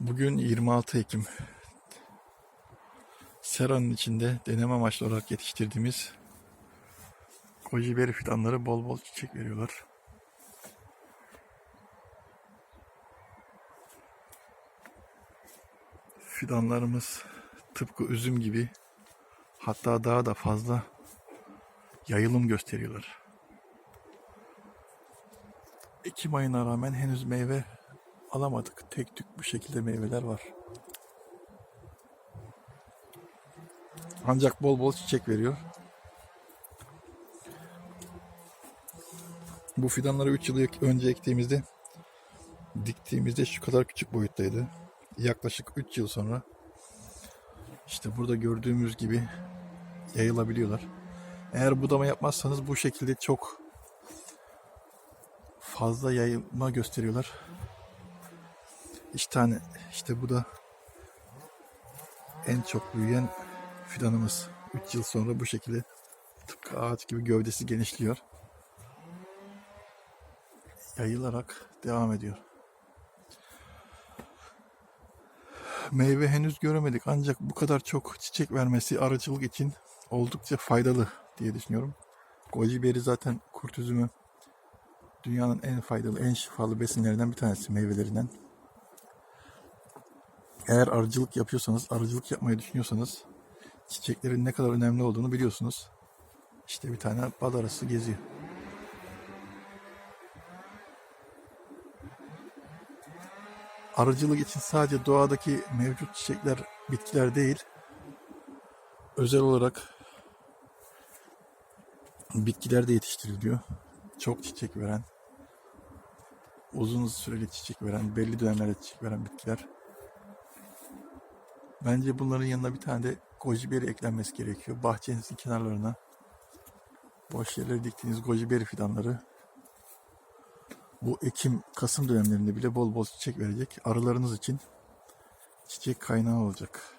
Bugün 26 Ekim. Sera'nın içinde deneme amaçlı olarak yetiştirdiğimiz goji berry fidanları bol bol çiçek veriyorlar. Fidanlarımız tıpkı üzüm gibi hatta daha da fazla yayılım gösteriyorlar. Ekim ayına rağmen henüz meyve alamadık. Tek tük bu şekilde meyveler var. Ancak bol bol çiçek veriyor. Bu fidanları 3 yıl önce ektiğimizde diktiğimizde şu kadar küçük boyuttaydı. Yaklaşık 3 yıl sonra işte burada gördüğümüz gibi yayılabiliyorlar. Eğer budama yapmazsanız bu şekilde çok fazla yayılma gösteriyorlar. İşte tane işte bu da en çok büyüyen fidanımız. 3 yıl sonra bu şekilde tıpkı ağaç gibi gövdesi genişliyor. Yayılarak devam ediyor. Meyve henüz göremedik ancak bu kadar çok çiçek vermesi arıcılık için oldukça faydalı diye düşünüyorum. Goji beri zaten kurt üzümü dünyanın en faydalı, en şifalı besinlerinden bir tanesi meyvelerinden. Eğer arıcılık yapıyorsanız, arıcılık yapmayı düşünüyorsanız çiçeklerin ne kadar önemli olduğunu biliyorsunuz. İşte bir tane bal arısı geziyor. Arıcılık için sadece doğadaki mevcut çiçekler, bitkiler değil, özel olarak bitkiler de yetiştiriliyor. Çok çiçek veren, uzun süreli çiçek veren, belli dönemlerde çiçek veren bitkiler. Bence bunların yanına bir tane de goji beri eklenmesi gerekiyor. Bahçenizin kenarlarına boş yerlere diktiğiniz goji beri fidanları bu Ekim, Kasım dönemlerinde bile bol bol çiçek verecek. Arılarınız için çiçek kaynağı olacak.